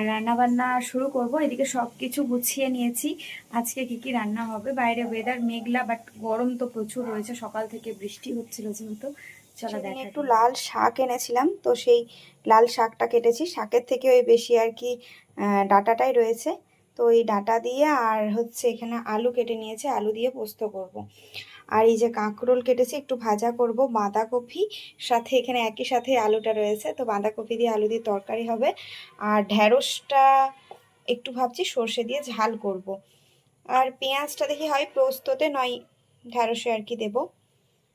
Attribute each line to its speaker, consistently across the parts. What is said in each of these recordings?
Speaker 1: আর রান্না বান্না শুরু করব। এদিকে সব কিছু গুছিয়ে নিয়েছি। আজকে কি কি রান্না হবে? বাইরে ওয়েদার মেঘলা বাট গরম তো প্রচুর রয়েছে। সকাল থেকে বৃষ্টি হচ্ছিল যেহেতু। চলো
Speaker 2: সেদিন
Speaker 1: দেখা
Speaker 2: একটু লাল শাক এনেছিলাম তো সেই লাল শাকটা কেটেছি। শাকের থেকে ওই বেশি আর কি ডাটাটাই রয়েছে। তো এই ডাটা দিয়ে আর হচ্ছে এখানে আলু কেটে নিয়েছে। আলু দিয়ে পোস্ত করব। আর এই যে কাঁকরোল কেটেছি, একটু ভাজা করব। বাঁধাকপি, সাথে এখানে একই সাথে আলুটা রয়েছে। তো বাঁধাকপি দিয়ে আলু দিয়ে তরকারি হবে। আর ঢ্যাঁড়সটা একটু ভাবছি সর্ষে দিয়ে ঝাল করব। আর পেঁয়াজটা দেখি হয় পোস্ততে নয় ঢ্যাঁড়সে আর কি দেবো।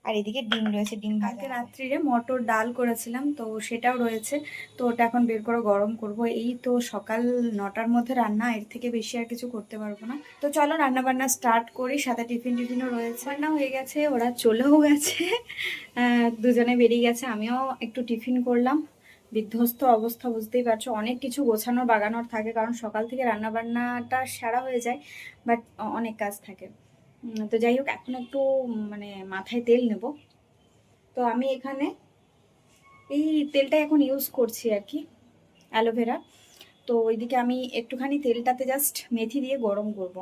Speaker 2: আর এদিকে ডিম রয়েছে ডিম
Speaker 1: কালকে রাত্রিরে মটর ডাল করেছিলাম তো সেটাও রয়েছে। তো ওটা এখন বের করে গরম করব। এই তো সকাল নটার মধ্যে রান্না এর থেকে বেশি আর কিছু করতে পারব না। তো চলো রান্না বান্না স্টার্ট করি সাথে টিফিন টিফিনও রয়েছে। রান্না হয়ে গেছে ওরা চলেও গেছে। দুজনে বেরিয়ে গেছে আমিও একটু টিফিন করলাম। বিধ্বস্ত অবস্থা বুঝতেই পারছ। অনেক কিছু গোছানোর বাগানোর থাকে কারণ সকাল থেকে রান্নাবান্নাটা সারা হয়ে যায় বাট অনেক কাজ থাকে। তো যাই হোক, এখন একটু মানে মাথায় তেল নেব। তো আমি এখানে এই তেলটা এখন ইউজ করছি আর কি অ্যালোভেরা তো ওইদিকে আমি একটুখানি তেলটাতে জাস্ট মেথি দিয়ে গরম করব।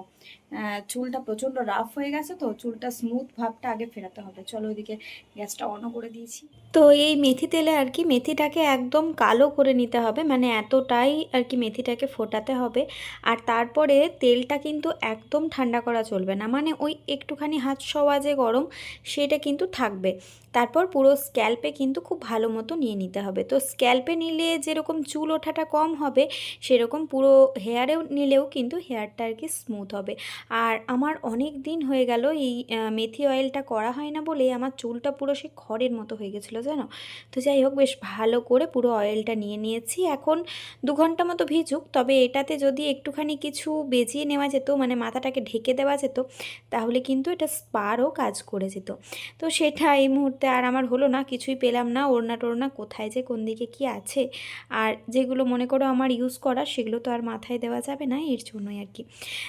Speaker 1: চুলটা প্রচণ্ড রাফ হয়ে গেছে তো, চুলটা স্মুথ ভাবটা আগে ফেরাতে হবে। চলো ওইদিকে গ্যাসটা অনও করে দিয়েছি। তো এই মেথি তেলে আর কি, মেথিটাকে একদম কালো করে নিতে হবে মানে এতটাই আর কি মেথিটাকে ফোটাতে হবে। আর তারপরে তেলটা কিন্তু একদম ঠান্ডা করা চলবে না মানে ওই একটুখানি হাত সওয়া যে গরম, সেটা কিন্তু থাকবে। তারপর পুরো স্ক্যাল্পে কিন্তু খুব ভালো মতো নিয়ে নিতে হবে। তো স্ক্যাল্পে নিলে যেরকম চুল ওঠাটা কম হবে, সেরকম পুরো হেয়ারেও নিলেও কিন্তু হেয়ারটা আর কি স্মুথ হবে। আর আমার অনেক দিন হয়ে গেল এই মেথি অয়েলটা করা হয় না বলেই আমার চুলটা পুরো সে খড়ের মতো হয়ে গেছিল জানো? তো যাই হোক, বেশ ভালো করে পুরো অয়েলটা নিয়ে নিয়েছি। এখন দু ঘণ্টা মতো ভিজুক, তবে এটাতে যদি একটুখানি কিছু বেজিয়ে নেওয়া যেত মানে মাথাটাকে ঢেকে দেওয়া যেত, তাহলে কিন্তু এটা স্পারও কাজ করে যেত। তো সেটা এই মুহূর্তে আর আমার হলো না, কিছুই পেলাম না, ওড়না টোড়না কোথায় যে কোন দিকে কি আছে। আর যেগুলো মনে করো আমার ইউজ করা, সেগুলো তো আর মাথায় দেওয়া যাবে না, এর জন্যই আর কি।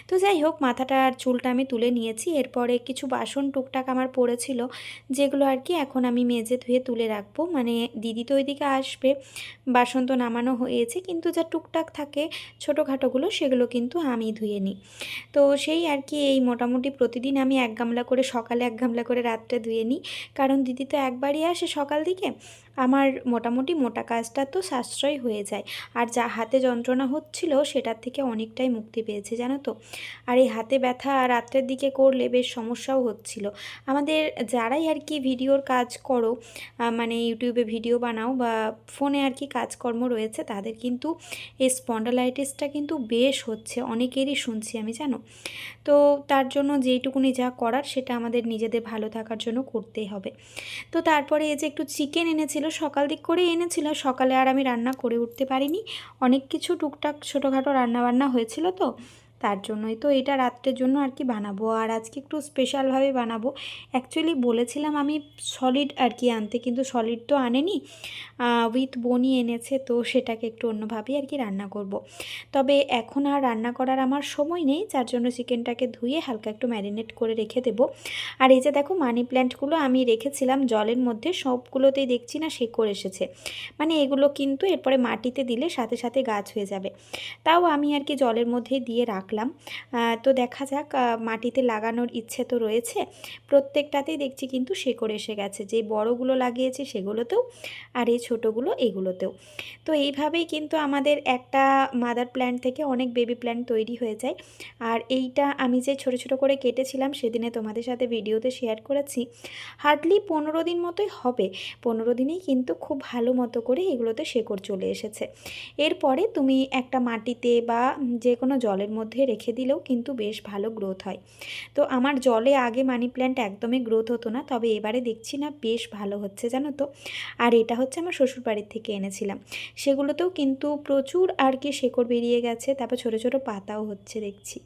Speaker 1: তো যাই হোক মাথাটা আর চুলটা আমি তুলে নিয়েছি। এরপরে কিছু বাসন টুকটাক আমার পড়েছিল, যেগুলো আর কি এখন আমি মেজে ধুয়ে তুলে রাখব। মানে দিদি তো ওইদিকে আসবে, বাসন তো নামানো হয়েছে, কিন্তু যা টুকটাক থাকে ছোটোখাটোগুলো, সেগুলো কিন্তু আমি ধুয়ে নিই। তো সেই আর কি এই মোটামুটি প্রতিদিন আমি এক গামলা করে, সকালে এক গামলা করে রাত্রে ধুয়ে নিই। কারণ দিদি তো একবারই আসে সকাল দিকে আমার মোটামুটি মোটা কাজটা তো সাশ্রয় হয়ে যায়। আর যা হাতে যন্ত্রণা হচ্ছিল সেটার থেকে অনেকটাই মুক্তি পেয়েছে, জানো তো? আর এই হাতে ব্যথা রাত্রের দিকে করলে বেশ সমস্যাও হচ্ছিল। আমাদের যারাই আর কি ভিডিওর কাজ করো মানে ইউটিউবে ভিডিও বানাও বা ফোনে আর কি কাজকর্ম রয়েছে, তাদের কিন্তু এই স্পন্ডালাইটিসটা কিন্তু বেশ হচ্ছে, অনেকেরই শুনছি আমি, জানো? তো তার জন্য যেইটুকুনি যা করার সেটা আমাদের নিজেদের ভালো থাকার জন্য করতেই হবে। তো তারপরে এই যে একটু চিকেন এনেছিল সকাল দিক করে এনেছিল। সকালে আর আমি রান্না করে উঠতে পারিনি। অনেক কিছু টুকটাক ছোটোখাটো রান্নাবান্না হয়েছিল তো। তার জন্যই তো এটা রাত্রের জন্য আর কি বানাবো। আর আজকে একটু স্পেশালভাবে বানাবো। অ্যাকচুয়ালি বলেছিলাম আমি সলিড আর কি আনতে, কিন্তু সলিড তো আনেনি। উইথ বনি এনেছে, তো সেটাকে একটু অন্যভাবেই আর কি রান্না করব। তবে এখন আর রান্না করার আমার সময় নেই, যার জন্য চিকেনটাকে ধুয়ে হালকা একটু ম্যারিনেট করে রেখে দেবো। আর এই যে দেখো মানি প্ল্যান্টগুলো আমি রেখেছিলাম, জলের মধ্যে সবগুলোতেই দেখছি না শেকড় এসেছে। মানে এগুলো কিন্তু এরপরে মাটিতে দিলে সাথে সাথে গাছ হয়ে যাবে। তাও আমি আর কি জলের মধ্যেই দিয়ে রাখলাম। আহ, তো দেখা যাক মাটিতে লাগানোর ইচ্ছে তো রয়েছে। প্রত্যেকটাতেই দেখছি কিন্তু শেকড় এসে গেছে। যে বড়গুলো লাগিয়েছি সেগুলোতেও আর এই ছোটোগুলো এগুলোতেও। তো এইভাবেই কিন্তু আমাদের একটা মাদার প্ল্যান্ট থেকে অনেক বেবি প্ল্যান্ট তৈরি হয়ে যায়। আর এইটা আমি যে ছোট ছোট করে কেটেছিলাম সেদিনে তোমাদের সাথে ভিডিওতে শেয়ার করেছি। হার্ডলি পনেরো দিন মতোই হবে। পনেরো দিনেই কিন্তু খুব ভালো মতো করে এগুলোতে শেকড় চলে এসেছে। এরপরে তুমি একটা মাটিতে বা যে কোনো জলের মধ্যে রেখে দিলেও কিন্তু বেশ ভালো গ্রোথ হয়। তো আমার জলে আগে মানি প্ল্যান্ট একদমই গ্রোথ হতো না, তবে এবারে দেখছি না বেশ ভালো হচ্ছে, জানো তো? আর এটা হচ্ছে আমার শ্বশুর বাড়ির থেকে এনেছিলাম। সেগুলোতেও কিন্তু প্রচুর আর কি শেকড় বেরিয়ে গেছে, তারপর ছোটো ছোটো পাতাও হচ্ছে দেখছি।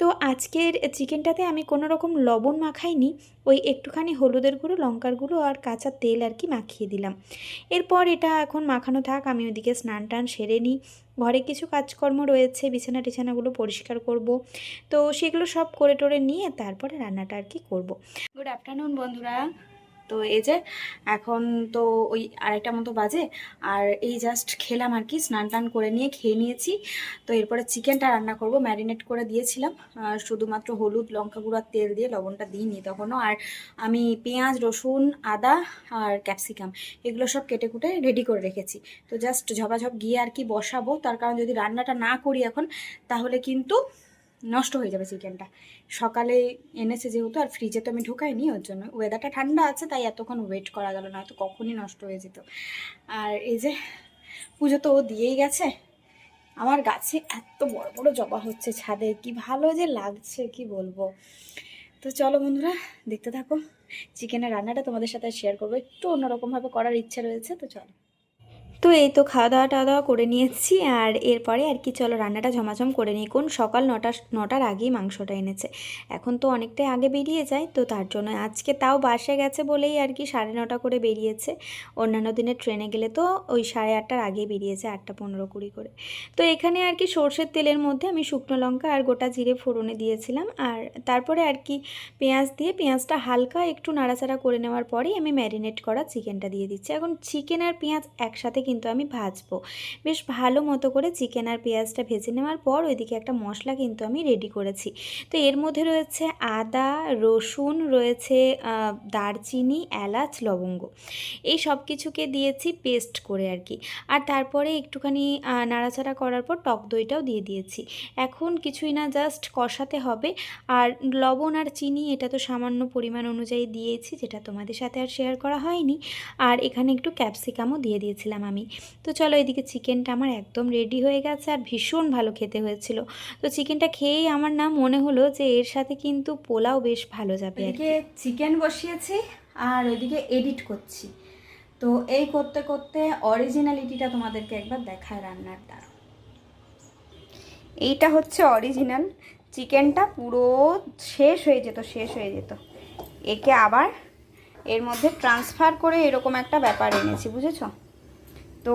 Speaker 1: তো আজকের চিকেনটাতে আমি কোনো রকম লবণ মাখাইনি, ওই একটুখানি হলুদের গুঁড়ো, লঙ্কার গুঁড়ো আর কাঁচা তেল আর কি মাখিয়ে দিলাম। এরপর এটা এখন মাখানো থাক, আমি ওইদিকে স্নান টান সেরে নিই। ঘরে কিছু কাজকর্ম রয়েছে, বিছানা টিছানাগুলো পরিষ্কার করব। তো সেগুলো সব করে টোরে নিয়ে তারপরে রান্নাটা আর কি করব। গুড আফটারনুন বন্ধুরা। তো এই যে এখন তো ওই আড়াইটা মতো বাজে, আর এই জাস্ট খেলাম আর কি, স্নান টান করে নিয়ে খেয়ে নিয়েছি। তো এরপরে চিকেনটা রান্না করব ম্যারিনেট করে দিয়েছিলাম। শুধুমাত্র হলুদ, লঙ্কা গুঁড়ো আর তেল দিয়ে লবণটা দিইনি তখনও। আর আমি পেঁয়াজ, রসুন, আদা আর ক্যাপসিকাম এগুলো সব কেটে কুটে রেডি করে রেখেছি। তো জাস্ট ঝপাঝপ গিয়ে আর কি বসাবো। তার কারণ যদি রান্নাটা না করি এখন, তাহলে কিন্তু নষ্ট হয়ে যাবে চিকেনটা। সকালে এনেছে যেহেতু, আর ফ্রিজে তো আমি ঢুকাইনি, ওর জন্য। ওয়েদারটা ঠান্ডা আছে, তাই এতক্ষণ ওয়েট করা গেল না তো কখনই নষ্ট হয়ে যেত। আর এই যে, পুজো তো ও দিয়েই গেছে। আমার গাছে এত বড় বড় জবা হচ্ছে ছাদে, কি ভালো যে লাগছে, কি বলব। তো চলো বন্ধুরা, দেখতে থাকো। চিকেনের রান্নাটা তোমাদের সাথে শেয়ার করব। একটু অন্যরকমভাবে করার ইচ্ছা রয়েছে, তো চলো। তো এই তো খাওয়া দাওয়া টাওয়া দাওয়া করে নিয়েছি। আর এরপরে আর কি, চলো রান্নাটা ঝমাঝম করে নিই। কোন সকাল নটা নটার আগেই মাংসটা এনেছে। এখন তো অনেকটাই আগে বেরিয়ে যায়, তো তার জন্য আজকে তাও বাসে গেছে বলেই আর কি সাড়ে নটা করে বেরিয়েছে। অন্যান্য দিনে ট্রেনে গেলে তো ওই সাড়ে আটটার আগে বেরিয়েছে, আটটা পনেরো কুড়ি করে। তো এখানে আর কি সর্ষের তেলের মধ্যে আমি শুকনো লঙ্কা আর গোটা জিরে ফোড়নে দিয়েছিলাম। আর তারপরে আর কি পেঁয়াজ দিয়ে, পেঁয়াজটা হালকা একটু নাড়াচাড়া করে নেওয়ার পরেই আমি ম্যারিনেট করা চিকেনটা দিয়ে দিচ্ছি। এখন চিকেন আর পেঁয়াজ একসাথে কিন্তু আমি ভাজবো। বেশ ভালো মতো করে চিকেন আর পেঁয়াজটা ভেজে নেওয়ার পর ওইদিকে একটা মশলা কিন্তু আমি রেডি করেছি। তো এর মধ্যে রয়েছে আদা, রসুন, রয়েছে দারচিনি, এলাচ, লবঙ্গ। এই সব কিছুকে দিয়েছি পেস্ট করে আর কি। আর তারপরে একটুখানি নাড়াচাড়া করার পর টক দইটাও দিয়ে দিয়েছি। এখন কিছুই না জাস্ট কষাতে হবে। আর লবণ আর চিনি এটা তো সামান্য পরিমাণ অনুযায়ী দিয়েছি, যেটা তোমাদের সাথে আর শেয়ার করা হয়নি। আর এখানে একটু ক্যাপসিকামও দিয়ে দিয়েছিলাম আমি। তো চলো এদিকে চিকেনটা আমার একদম রেডি হয়ে গেছে আর ভীষণ ভালো খেতে হয়েছিল। তো চিকেনটা খেয়েই আমার না মনে হলো যে এর সাথে কিন্তু পোলাও বেশ ভালো যাবে এদিকে চিকেন বসিয়েছি আর ওইদিকে এডিট করছি। তো এই করতে করতে অরিজিনালিটিটা তোমাদেরকে একবার দেখায় রান্নার দ্বারা।
Speaker 2: এইটা হচ্ছে অরিজিনাল চিকেনটা পুরো শেষ হয়ে যেত শেষ হয়ে যেত। একে আবার এর মধ্যে ট্রান্সফার করে এরকম একটা ব্যাপার এনেছি বুঝেছ? তো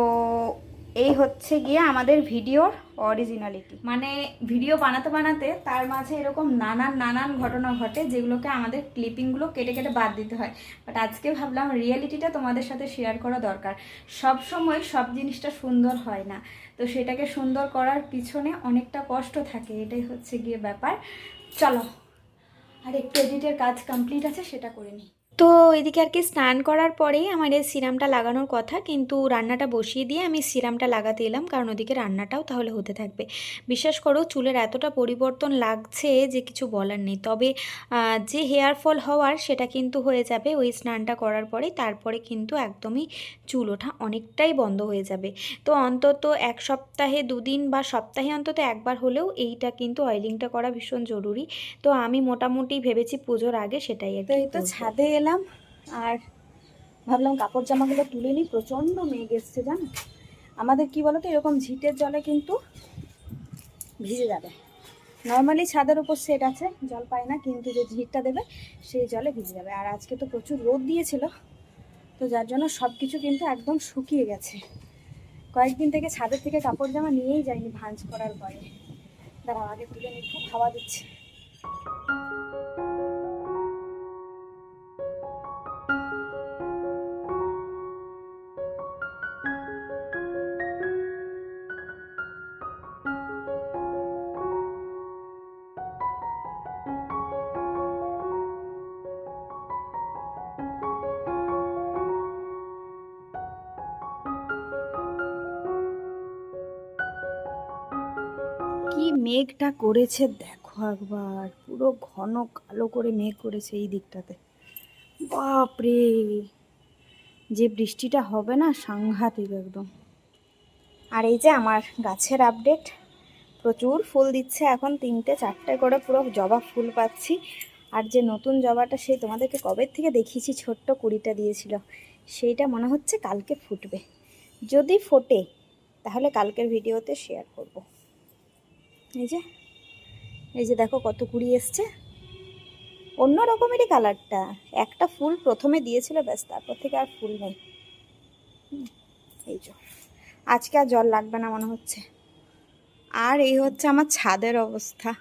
Speaker 2: এই হচ্ছে গিয়ে আমাদের ভিডিওর অরিজিনালিটি
Speaker 1: মানে ভিডিও বানাতে বানাতে তার মাঝে এরকম নানান নানান ঘটনা ঘটে যেগুলোকে আমাদের ক্লিপিংগুলো কেটে কেটে বাদ দিতে হয়। বাট আজকে ভাবলাম রিয়েলিটিটা তোমাদের সাথে শেয়ার করা দরকার। সব সময় সব জিনিসটা সুন্দর হয় না। তো সেটাকে সুন্দর করার পিছনে অনেকটা কষ্ট থাকে, এটাই হচ্ছে গিয়ে ব্যাপার। চলো, আর একটু এডিটের কাজ কমপ্লিট আছে, সেটা করে নিই। তো এদিকে আর কি স্নান করার পরেই আমার এই সিরামটা লাগানোর কথা কিন্তু রান্নাটা বসিয়ে দিয়ে আমি সিরামটা লাগাতে এলাম কারণ ওদিকে রান্নাটাও তাহলে হতে থাকবে। বিশ্বাস করো চুলের এতটা পরিবর্তন লাগছে যে কিছু বলার নেই। তবে যে হেয়ার ফল হওয়ার সেটা কিন্তু হয়ে যাবে ওই স্নানটা করার পরে তারপরে কিন্তু একদমই চুল ওঠা অনেকটাই বন্ধ হয়ে যাবে। তো অন্তত এক সপ্তাহে দুদিন বা সপ্তাহে অন্তত একবার হলেও এইটা কিন্তু অয়েলিংটা করা ভীষণ জরুরি। তো আমি মোটামুটি ভেবেছি পুজোর আগে সেটাই আর
Speaker 2: তো। ছাদে এলাম আর ভাবলাম কাপড় জামাগুলো তুলে নিই, প্রচণ্ড মেঘ এসছে জানো? আমাদের কি বলতো, এরকম ঝিটের জলে কিন্তু ভিজে যাবে। নর্মালি ছাদের উপর সেট আছে, জল পায় না, কিন্তু যে ঝিটটা দেবে, সেই জলে ভিজে যাবে। আর আজকে তো প্রচুর রোদ দিয়েছিল, তো যার জন্য সব কিছু কিন্তু একদম শুকিয়ে গেছে। কয়েকদিন থেকে ছাদের থেকে কাপড় জামা নিয়েই যাইনি ভাঁজ করার পরে। দাঁড়াও, আগে তুলে নিই খুব হাওয়া দিচ্ছে। মেঘটা করেছে, দেখো একবার, পুরো ঘন কালো করে মেঘ করেছে এই দিকটাতে। বাপরে! যে বৃষ্টিটা হবে না, সাংঘাতিক একদম। আর এই যে আমার গাছের আপডেট প্রচুর ফুল দিচ্ছে এখন, তিনটে, চারটে করে পুরো জবা ফুল পাচ্ছি। আর যে নতুন জবাটা, সেই তোমাদেরকে কবে থেকে দেখিয়েছি, ছোট্ট কুড়িটা দিয়েছিল। সেইটা মনে হচ্ছে কালকে ফুটবে। যদি ফোটে, তাহলে কালকের ভিডিওতে শেয়ার করব। এই যে এই যে দেখো কত কুড়ি এসছে। অন্য রকমেরই কালারটা। একটা ফুল প্রথমে দিয়েছিল ব্যাস তারপর থেকে আর ফুল নেই। এই যে। আজকে আর জল লাগবে না মনে হচ্ছে। আর এই হচ্ছে আমার ছাদের অবস্থা।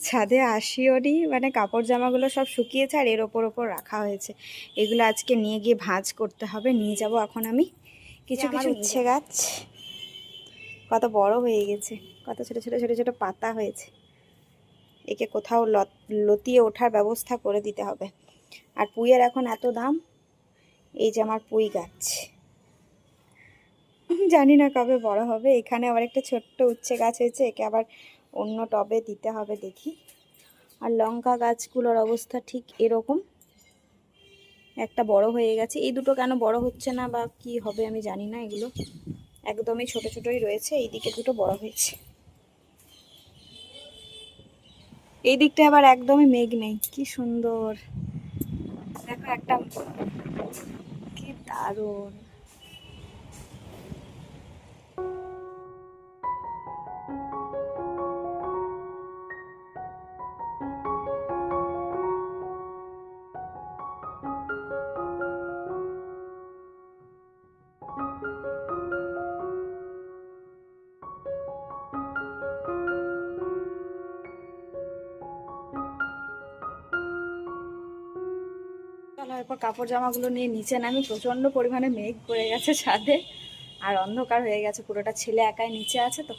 Speaker 2: ছাদে আসিও নি মানে কাপড় জামাগুলো সব শুকিয়েছে আর এর ওপর ওপর রাখা হয়েছে। এগুলো আজকে নিয়ে গিয়ে ভাঁজ করতে হবে নিয়ে যাব এখন আমি। কিছু কিছু উচ্ছে গাছ। কত বড় হয়ে গেছে, কত ছোট ছোট ছোট ছোট পাতা হয়েছে। একে কোথাও লত- লতিয়ে ওঠার ব্যবস্থা করে দিতে হবে। আর পুইয়ের এখন এত দাম? এই যে আমার পুঁই গাছ। জানি না কবে বড় হবে, এখানে আবার একটা ছোট্ট উচ্ছে গাছ হয়েছে, একে আবার অন্য টবে দিতে হবে দেখি। আর লঙ্কা গাছগুলোর অবস্থা ঠিক এরকম। একটা বড় হয়ে গেছে, এই দুটো কেন বড় হচ্ছে না বা কি হবে আমি জানি না এগুলো। একদমই ছোট ছোটই রয়েছে এই দিকে দুটো বড় হয়েছে। এই দিকটা আবার একদমই মেঘ নেই, কি সুন্দর। দেখো একটা, কি দারুণ। কাপড় জামাগুলো নিয়ে নিচে নামি প্রচণ্ড পরিমাণে মেঘ পড়ে গেছে ছাদে। আর অন্ধকার হয়ে গেছে, পুরোটা ছেলে একাই নিচে আছে তো।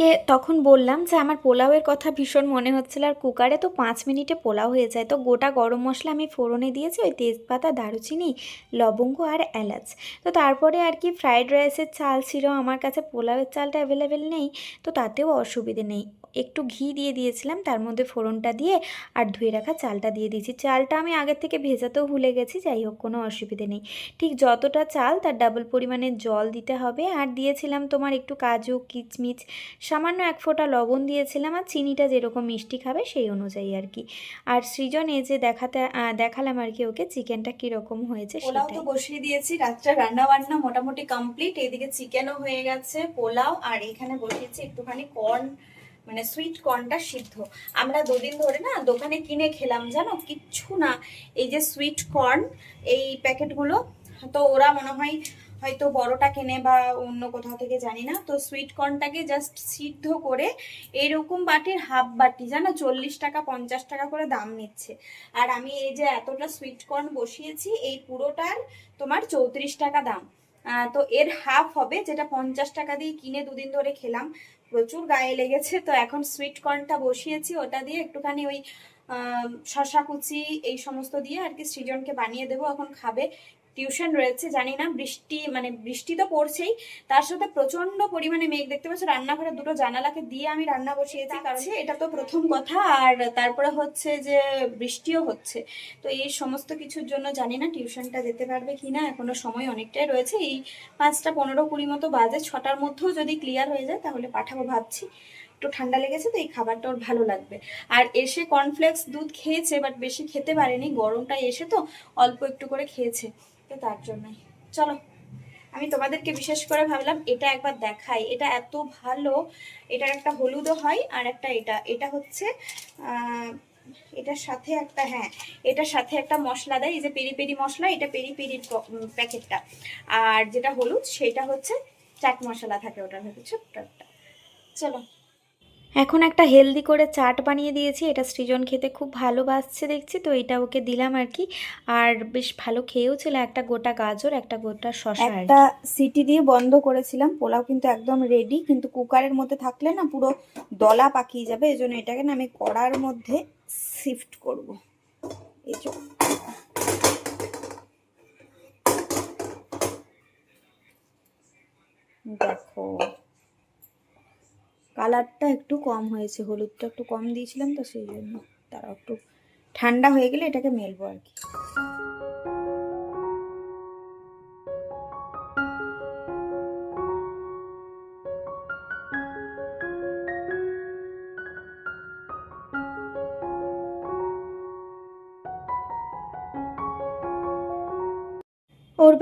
Speaker 1: কে তখন বললাম যে, আমার পোলাওয়ের কথা ভীষণ মনে হচ্ছিল আর কুকারে তো পাঁচ মিনিটে পোলাও হয়ে যায়। তো গোটা গরম মশলা আমি ফোড়নে দিয়েছি, ওই তেজপাতা, দারুচিনি, লবঙ্গ আর এলাচ। তো তারপরে আর কি ফ্রাইড রাইসের চাল ছিল, আমার কাছে পোলাওয়ের চালটা অ্যাভেলেবেল নেই, তো তাতেও অসুবিধে নেই। একটু ঘি দিয়ে দিয়েছিলাম তার মধ্যে ফোড়নটা দিয়ে আর ধুয়ে রাখা চালটা দিয়ে দিয়েছি। চালটা আমি আগের থেকে ভেজাতেও ভুলে গেছি যাই হোক কোনো অসুবিধে নেই। ঠিক যতটা চাল তার ডাবল পরিমাণে জল দিতে হবে। আর দিয়েছিলাম তোমার একটু কাজু কিচমিচ সামান্য এক ফোঁটা লবণ দিয়েছিলাম আর চিনিটা যেরকম মিষ্টি খাবে সেই অনুযায়ী আর কি। আর সৃজন এই যে দেখাতে দেখালাম আর কি ওকে চিকেনটা কীরকম হয়েছে
Speaker 2: পোলাও তো বসিয়ে দিয়েছি রাত্রে রান্না বান্না মোটামুটি কমপ্লিট এদিকে চিকেনও হয়ে গেছে পোলাও আর এখানে বসিয়েছি একটুখানি কর্ন মানে সুইট কর্নটা সিদ্ধ। আমরা দুদিন ধরে না দোকানে কিনে খেলাম, জানো? কিচ্ছু না। এই যে সুইট কর্ন এই প্যাকেটগুলো তো ওরা মনে হয় হয়তো বড়টা কেনে বা অন্য কোথাও থেকে, জানি না। তো সুইট কর্নটাকে জাস্ট সিদ্ধ করে এইরকম বাটির হাফ বাটি, জানো? চল্লিশ টাকা, পঞ্চাশ টাকা করে দাম নিচ্ছে। আর আমি এই যে এতটা সুইট কর্ন বসিয়েছি, এই পুরোটার তোমার চৌত্রিশ টাকা দাম। তো এর হাফ হবে, যেটা পঞ্চাশ টাকা দিয়ে কিনে দুদিন ধরে খেলাম। প্রচুর গায়ে লেগেছে, তো এখন সুইট কর্নটা বসিয়েছি, ওটা দিয়ে একটুখানি ওই শশা কুচি এই সমস্ত দিয়ে আর কি সৃজনকে বানিয়ে দেবো, এখন খাবে। টিউশন রয়েছে জানি না বৃষ্টি মানে বৃষ্টি তো পড়ছেই। তার সাথে প্রচণ্ড পরিমাণে মেঘ দেখতে পাচ্ছ রান্নাঘরে দুটো জানালাকে দিয়ে আমি রান্না বসিয়েছি কারণ এটা তো প্রথম কথা আর তারপরে হচ্ছে যে বৃষ্টিও হচ্ছে। তো এই সমস্ত কিছুর জন্য জানি না টিউশনটা যেতে পারবে কি না এখনও সময় অনেকটাই রয়েছে। এই পাঁচটা পনেরো কুড়ি মতো বাজে ছটার মধ্যেও যদি ক্লিয়ার হয়ে যায় তাহলে পাঠাবো ভাবছি। একটু ঠান্ডা লেগেছে তো এই খাবারটা ওর ভালো লাগবে। আর এসে কর্নফ্লেক্স দুধ খেয়েছে বাট বেশি খেতে পারেনি গরমটা এসে তো অল্প একটু করে খেয়েছে। তো তার জন্যই চলো, আমি তোমাদেরকে বিশেষ করে ভাবলাম এটা একবার দেখাই। এটা এত ভালো, এটার একটা হলুদও হয় আর একটা এটা। এটা হচ্ছে এটার সাথে একটা হ্যাঁ এটার সাথে একটা মশলা দেয়। এই যে পেরি পেরি মশলা, এটা পেরি পেরির প্যাকেটটা। আর যেটা হলুদ, সেটা হচ্ছে চাট মশলা থাকে ওটার ভেতরে। ছোট্ট একটা। চলো।
Speaker 1: এখন একটা হেলদি করে চাট বানিয়ে দিয়েছি। এটা সৃজন খেতে খুব ভালোবাসছে দেখছি তো এটা ওকে দিলাম আর কি। আর বেশ ভালো খেয়েও ছিল একটা গোটা গাজর একটা গোটা শশা
Speaker 2: একটা সিটি দিয়ে বন্ধ করেছিলাম পোলাও কিন্তু একদম রেডি কিন্তু কুকারের মধ্যে থাকলে না পুরো দলা পাকিয়ে যাবে এই জন্য এটাকে না আমি কড়ার মধ্যে শিফট করব। এই যে। দেখো। কালারটা একটু কম হয়েছে, হলুদটা একটু কম দিয়েছিলাম তো সেই জন্য। তারা একটু ঠান্ডা হয়ে গেলে এটাকে মেলবো আর কি।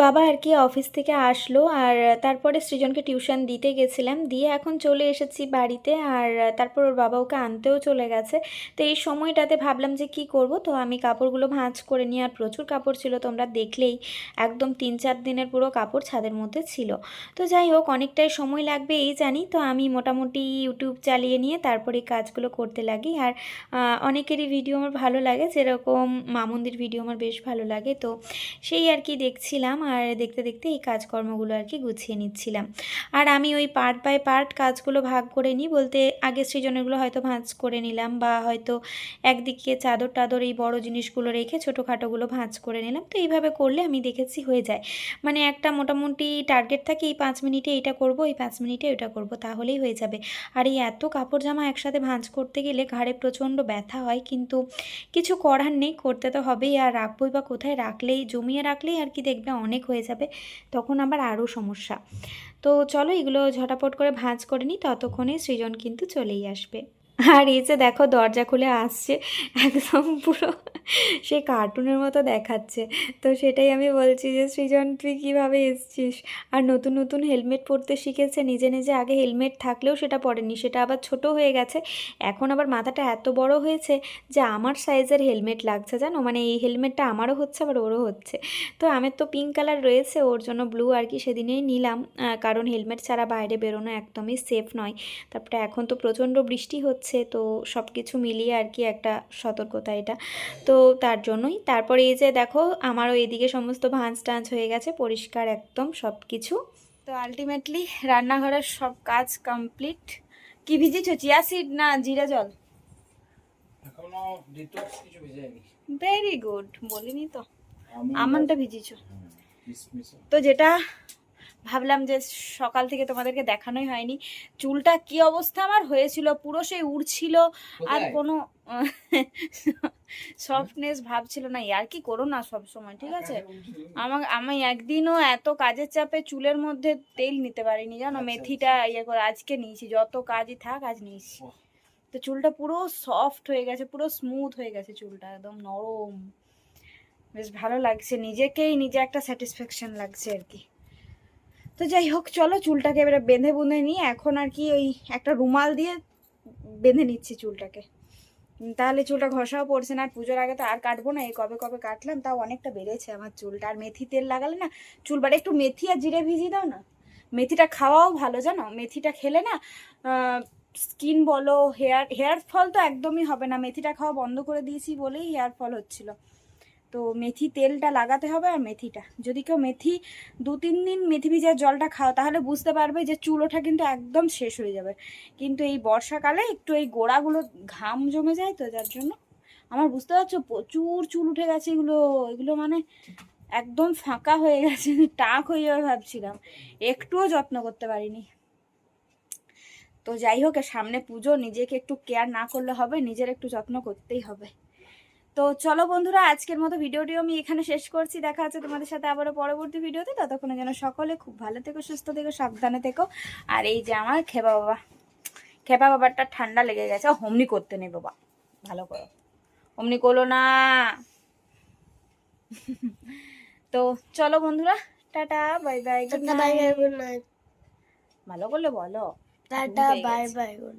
Speaker 1: বাবা আর কি অফিস থেকে আসলো আর তারপরে সৃজনকে টিউশন দিতে গেছিলাম। দিয়ে এখন চলে এসেছি বাড়িতে আর তারপর ওর বাবা ওকে আনতেও চলে গেছে। তো এই সময়টাতে ভাবলাম যে কি করব? তো আমি কাপড়গুলো ভাঁজ করে নিয়ে আর প্রচুর কাপড় ছিল, তোমরা দেখলেই। একদম তিন চার দিনের পুরো কাপড় ছাদের মধ্যে ছিল। তো যাই হোক, অনেকটাই সময় লাগবে এই জানি। তো আমি মোটামুটি ইউটিউব চালিয়ে নিয়ে তারপরে কাজগুলো করতে লাগি। আর অনেকেরই ভিডিও আমার ভালো লাগে, যেরকম মামুন্দির ভিডিও আমার বেশ ভালো লাগে। তো সেই আর কি দেখছিলাম আর দেখতে দেখতে এই কাজকর্মগুলো আর কি গুছিয়ে নিচ্ছিলাম। আর আমি ওই পার্ট বাই পার্ট কাজগুলো ভাগ করে নিই বলতে আগে সৃজনেরগুলো হয়তো ভাঁজ করে নিলাম বা হয়তো একদিকে চাদর টাদর এই বড় জিনিসগুলো রেখে ছোটোখাটোগুলো ভাঁজ করে নিলাম। তো এইভাবে করলে আমি দেখেছি হয়ে যায়। মানে একটা মোটামুটি টার্গেট থাকে এই পাঁচ মিনিটে এটা করব, এই পাঁচ মিনিটে ওটা করব, তাহলেই হয়ে যাবে। আর এই এত কাপড় জামা একসাথে ভাঁজ করতে গেলে ঘাড়ে প্রচণ্ড ব্যথা হয় কিন্তু কিছু করার নেই, করতে তো হবেই। আর রাখবোই বা কোথায় রাখলেই, জমিয়ে রাখলেই আর কি দেখবে অনেক হয়ে যাবে, তখন আবার আরও সমস্যা। তো চলো এগুলো ঝটাপট করে ভাঁজ করে নিই, ততক্ষণে সৃজন কিন্তু চলেই আসবে। আর এই যে দেখো দরজা খুলে আসছে, একদম পুরো সে কার্টুনের মতো দেখাচ্ছে। তো সেটাই আমি বলছি যে, সৃজন, তুই কীভাবে এসছিস? আর নতুন নতুন হেলমেট পরতে শিখেছে, নিজে নিজে আগে হেলমেট থাকলেও সেটা পরেনি, সেটা আবার ছোট হয়ে গেছে। এখন আবার মাথাটা এত বড় হয়েছে যে, আমার সাইজের হেলমেট লাগছে, জানো? মানে এই হেলমেটটা আমারও হচ্ছে, আবার ওরও হচ্ছে। তো আমার তো পিঙ্ক কালার রয়েছে, ওর জন্য ব্লু আর কি সেদিনেই নিলাম। কারণ হেলমেট ছাড়া বাইরে বেরোনো একদমই সেফ নয়। তারপরে এখন তো প্রচণ্ড বৃষ্টি হচ্ছে। তো সব কিছু মিলিয়ে আর কি একটা সতর্কতা এটা। তো তার জন্যই। তারপরে এই যে দেখো আমারও এদিকে সমস্ত ভাঁজ টাঁজ হয়ে গেছে পরিষ্কার একদম সব কিছু
Speaker 2: তো আলটিমেটলি রান্নাঘরের সব কাজ কমপ্লিট কি ভিজেছো? চিয়া সিড না জিরা জল? ভেরি গুড বলিনি তো।
Speaker 3: আমি
Speaker 2: আমনটা ভিজিয়েছো। তো যেটা ভাবলাম যে সকাল থেকে তোমাদেরকে দেখানোই হয়নি। চুলটা কি অবস্থা আমার? হয়েছিল পুরো সেই উড়ছিল। আর কোনো সফটনেস ভাবছিল না। আর কি করো না সব সময় ঠিক আছে? আমার আমি একদিনও এত কাজের চাপে চুলের মধ্যে তেল নিতে পারিনি জানো?
Speaker 3: আচ্ছা,
Speaker 2: মেথিটা ইয়ে করে আজকে নিয়েছি যত কাজই থাক আজ নিয়েছি। তো চুলটা পুরো সফট হয়ে গেছে পুরো স্মুথ হয়ে গেছে চুলটা একদম নরম। বেশ ভালো লাগছে নিজেকেই নিজে একটা স্যাটিসফ্যাকশন লাগছে আর কি। তো যাই হোক, চলো চুলটাকে এবারে বেঁধে বুঁধে নিয়ে এখন আর কি ওই একটা রুমাল দিয়ে বেঁধে নিচ্ছি চুলটাকে। তাহলে চুলটা ঘষাও পড়ছে না, আর পুজোর আগে তো আর কাটবো না, এই কবে কবে কাটলাম, তাও অনেকটা বেড়েছে আমার চুলটা। আর মেথি তেল লাগালে না চুল বাড়ে একটু মেথি আর জিরে ভিজিয়ে দাও না? মেথিটা খাওয়াও ভালো, জানো? মেথিটা খেলে না স্কিন বলো, হেয়ার হেয়ার ফল তো একদমই হবে না। মেথিটা খাওয়া বন্ধ করে দিয়েছি বলেই হেয়ার ফল হচ্ছিল। তো মেথি তেলটা লাগাতে হবে আর মেথিটা। যদি কেউ মেথি দু, তিন দিন মেথি ভিজার জলটা খাও, তাহলে বুঝতে পারবে যে চুল ওঠা কিন্তু একদম শেষ হয়ে যাবে। কিন্তু এই বর্ষাকালে একটু এই গোড়াগুলো ঘাম জমে যায় তো, যার জন্য আমার বুঝতে পারছ, প্রচুর চুল উঠে গেছে এগুলো এগুলো মানে একদম ফাঁকা হয়ে গেছে, টাক হয়ে যাবে ভাবছিলাম। একটুও যত্ন করতে পারিনি। তো যাই হোক, সামনে পুজো, নিজেকে একটু কেয়ার না করলে হবে, নিজের একটু যত্ন করতেই হবে। তো চলো বন্ধুরা আজকের মতো ভিডিওটিও আমি এখানে শেষ করছি। দেখা হচ্ছে তোমাদের সাথে আবারও পরবর্তী ভিডিওতে। ততক্ষণে যেন সকলে খুব ভালো থেকো সুস্থ থেকো সাবধানে থেকো। আর এই যে আমার খেপা বাবা খেপা বাবারটা ঠান্ডা লেগে গেছে। হোমনি করতে নেই বাবা ভালো করো। হোমনি করল না। তো চলো বন্ধুরা টাটা বাই বাই
Speaker 4: নাইট
Speaker 2: ভালো করলে বলো
Speaker 4: টাটা বাই বাই গুড